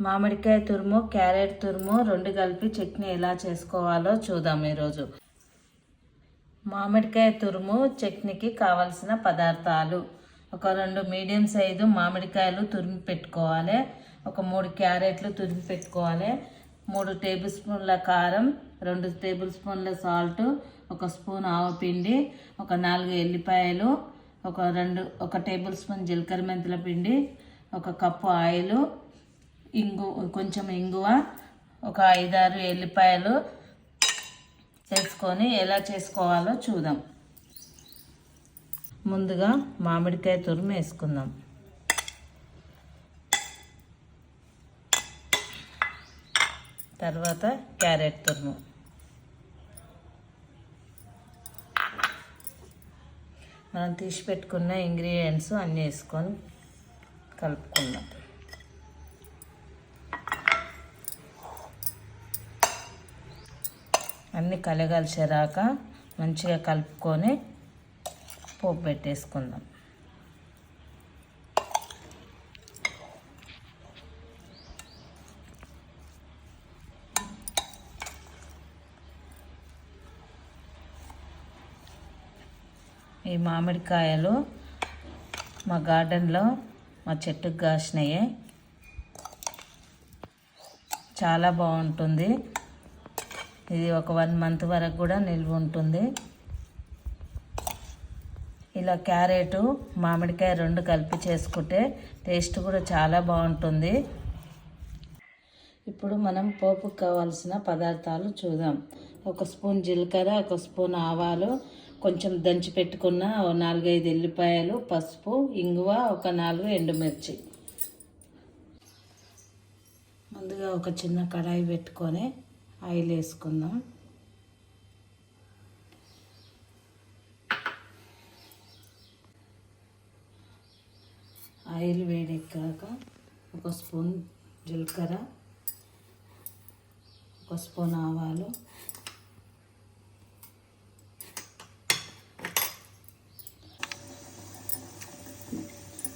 మామిడికాయ తురుము క్యారెట్ తురుము రెండు కలిపి చట్నీ ఎలా చేసుకోవాలో చూద్దాం ఈరోజు. మామిడికాయ తురుము చట్నీకి కావలసిన పదార్థాలు. ఒక రెండు మీడియం సైజు మామిడికాయలు తురిమి పెట్టుకోవాలి. ఒక మూడు క్యారెట్లు తురిమి పెట్టుకోవాలి. మూడు టేబుల్ స్పూన్ల కారం రెండు టేబుల్ స్పూన్ల సాల్ట్ ఒక స్పూన్ ఆవపిండి ఒక నాలుగు ఎల్లిపాయలు ఒక రెండు ఒక టేబుల్ స్పూన్ జీలకర్ర మెంతుల పిండి ఒక కప్పు ఆయిల్ ఇంగు కొంచెం ఇంగువ ఒక ఐదారు ఎల్లిపాయలు చేసుకొని ఎలా చేసుకోవాలో చూద్దాం. ముందుగా మామిడికాయ తురుము వేసుకుందాం. తర్వాత క్యారెట్ తురుము. మనం తీసి పెట్టుకున్న ఇంగ్రీడియంట్స్ అన్నీ వేసుకొని కలుపుకుందాం. అన్నీ కలగలిసేరాక మంచిగా కలుపుకొని పోపు పెట్టేసుకుందాం. ఈ మామిడికాయలు మా గార్డెన్లో మా చెట్టుకు కాసినాయి. చాలా బాగుంటుంది. ఇది ఒక వన్ మంత్ వరకు కూడా నిల్వ ఉంటుంది. ఇలా క్యారెట్ మామిడికాయ రెండు కలిపి చేసుకుంటే టేస్ట్ కూడా చాలా బాగుంటుంది. ఇప్పుడు మనం పోపుకు కావాల్సిన పదార్థాలు చూద్దాం. ఒక స్పూన్ జీలకర్ర ఒక స్పూన్ ఆవాలు కొంచెం దంచి పెట్టుకున్న నాలుగైదు ఎల్లిపాయలు పసుపు ఇంగువ ఒక నాలుగు ఎండుమిర్చి. ముందుగా ఒక చిన్న కడాయి పెట్టుకొని ఆయిల్ వేసుకుందాం. ఆయిల్ వేడెక్కాక ఒక స్పూన్ జీలకర్ర ఒక స్పూన్ ఆవాలు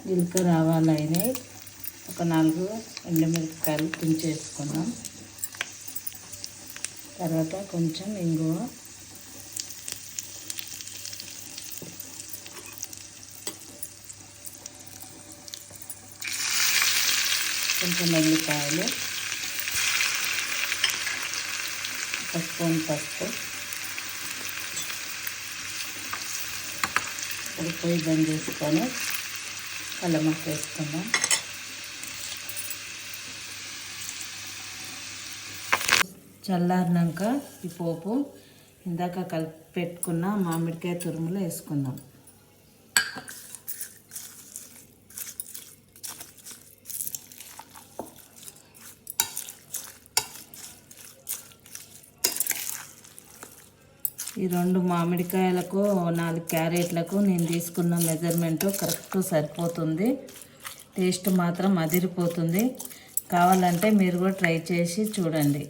జీలకర్ర ఆవాలు అయినాయి. ఒక నాలుగు ఎండుమిరపకాయలు తుంచేసుకున్నాం. తర్వాత కొంచెం ఇంగువ. కొంచెం ఎల్లిపాయలు ఒక స్పూన్ పసుపు. ఇప్పుడు పొయ్యి బంద్ చేసుకొని కలమక్క వేసుకుందాం. చల్లారినాక ఈ పోపు ఇందాక కలిపి పెట్టుకున్న మామిడికాయ తురుములో వేసుకుందాం. ఈ రెండు మామిడికాయలకు నాలుగు క్యారెట్లకు నేను తీసుకున్న మెజర్మెంట్ కరెక్ట్ సరిపోతుంది. టేస్ట్ మాత్రం అదిరిపోతుంది. కావాలంటే మీరు కూడా ట్రై చేసి చూడండి.